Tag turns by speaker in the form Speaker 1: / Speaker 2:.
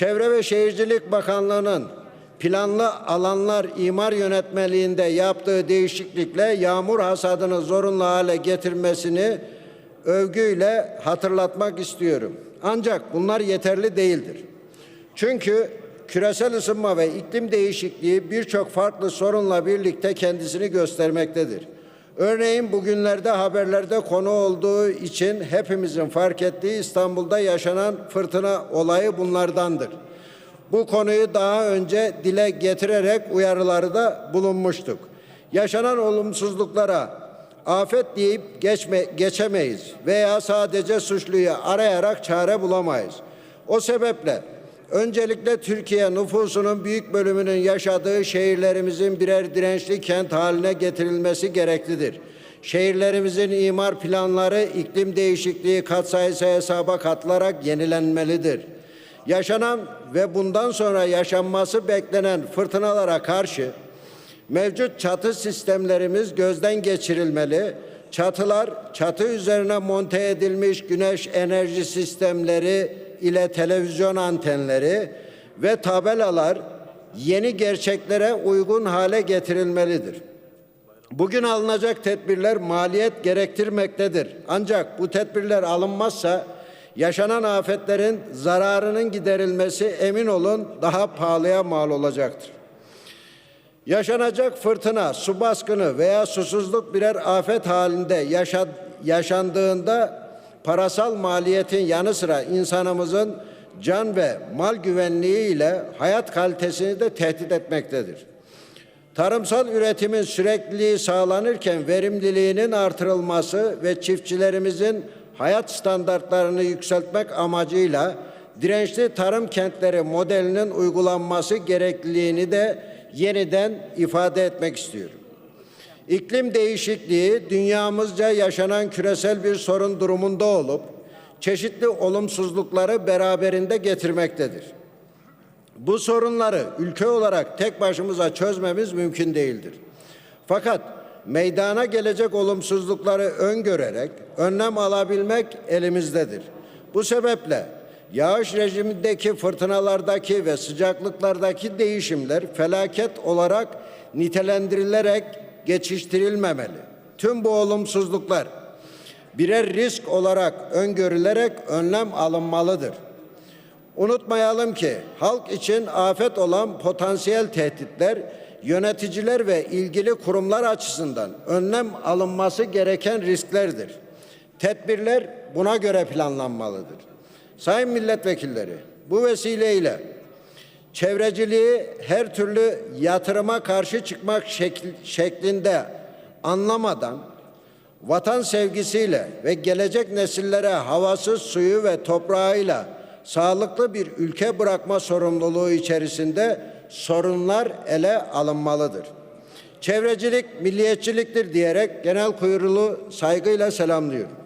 Speaker 1: Çevre ve Şehircilik Bakanlığı'nın planlı alanlar imar yönetmeliğinde yaptığı değişiklikle yağmur hasadını zorunlu hale getirmesini övgüyle hatırlatmak istiyorum. Ancak bunlar yeterli değildir. Çünkü küresel ısınma ve iklim değişikliği birçok farklı sorunla birlikte kendisini göstermektedir. Örneğin bugünlerde haberlerde konu olduğu için hepimizin fark ettiği İstanbul'da yaşanan fırtına olayı bunlardandır. Bu konuyu daha önce dile getirerek uyarılarda bulunmuştuk. Yaşanan olumsuzluklara afet deyip geçme, geçemeyiz veya sadece suçluyu arayarak çare bulamayız. O sebeple öncelikle Türkiye nüfusunun büyük bölümünün yaşadığı şehirlerimizin birer dirençli kent haline getirilmesi gereklidir. Şehirlerimizin imar planları iklim değişikliği katsayısı hesaba katılarak yenilenmelidir. Yaşanan ve bundan sonra yaşanması beklenen fırtınalara karşı Mevcut çatı sistemlerimiz gözden geçirilmeli. Çatılar, çatı üzerine monte edilmiş güneş enerji sistemleri ile televizyon antenleri ve tabelalar yeni gerçeklere uygun hale getirilmelidir. Bugün alınacak tedbirler maliyet gerektirmektedir. Ancak bu tedbirler alınmazsa yaşanan afetlerin zararının giderilmesi emin olun daha pahalıya mal olacaktır. Yaşanacak fırtına, su baskını veya susuzluk birer afet halinde yaşa, yaşandığında parasal maliyetin yanı sıra insanımızın can ve mal güvenliği ile hayat kalitesini de tehdit etmektedir. Tarımsal üretimin sürekliliği sağlanırken verimliliğinin artırılması ve çiftçilerimizin hayat standartlarını yükseltmek amacıyla dirençli tarım kentleri modelinin uygulanması gerekliliğini de yeniden ifade etmek istiyorum. İklim değişikliği dünyamızca yaşanan küresel bir sorun durumunda olup çeşitli olumsuzlukları beraberinde getirmektedir. Bu sorunları ülke olarak tek başımıza çözmemiz mümkün değildir. Fakat meydana gelecek olumsuzlukları öngörerek önlem alabilmek elimizdedir. Bu sebeple yağış rejimindeki fırtınalardaki ve sıcaklıklardaki değişimler felaket olarak nitelendirilerek geçiştirilmemeli. Tüm bu olumsuzluklar birer risk olarak öngörülerek önlem alınmalıdır. Unutmayalım ki halk için afet olan potansiyel tehditler yöneticiler ve ilgili kurumlar açısından önlem alınması gereken risklerdir. Tedbirler buna göre planlanmalıdır. Sayın milletvekilleri, bu vesileyle çevreciliği her türlü yatırıma karşı çıkmak şekl- şeklinde anlamadan vatan sevgisiyle ve gelecek nesillere havası, suyu ve toprağıyla sağlıklı bir ülke bırakma sorumluluğu içerisinde sorunlar ele alınmalıdır. Çevrecilik milliyetçiliktir diyerek genel kurulu saygıyla selamlıyorum.